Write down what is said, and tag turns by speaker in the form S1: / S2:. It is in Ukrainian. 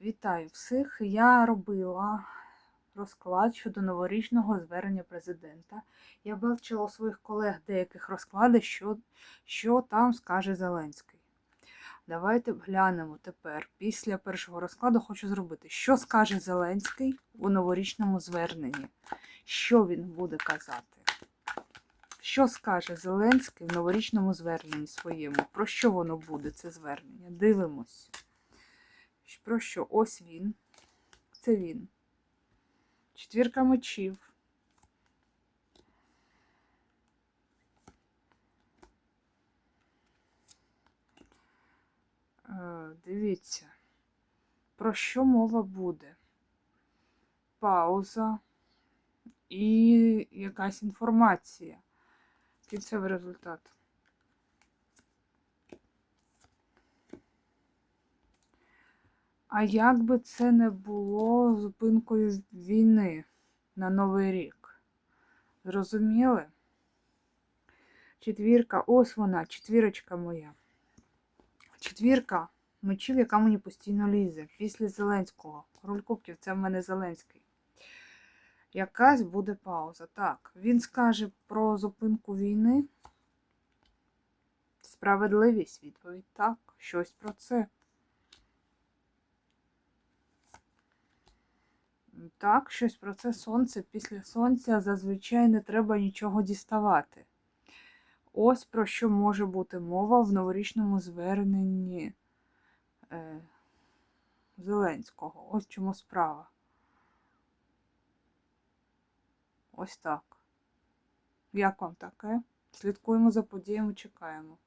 S1: Вітаю всіх! Я робила розклад щодо новорічного звернення президента. Я бачила у своїх колег деяких розклади, що, що там скаже Зеленський. Давайте глянемо тепер. Після першого розкладу хочу зробити, що скаже Зеленський у новорічному зверненні. Що він буде казати? Що скаже Зеленський в новорічному зверненні своєму? Про що воно буде, це звернення? Дивимось. Про що? Ось він. Це він. Четвірка мечів. Е, Дивіться, про що мова буде? Пауза і якась інформація. Кінцевий результат. А як би це не було зупинкою війни на Новий рік? Зрозуміли? Четвірка, ось вона, четвірочка моя. Четвірка мечів, яка мені постійно лізе. Після Зеленського. Руль кубків, це в мене Зеленський. Якась буде пауза. Так, він скаже про зупинку війни. Справедливість, відповідь так, щось про це. Так, щось про це сонце. Після сонця зазвичай не треба нічого діставати. Ось про що може бути мова в новорічному зверненні е, Зеленського. Ось чому справа. Ось так. Як вам таке? Слідкуємо за подіями, чекаємо.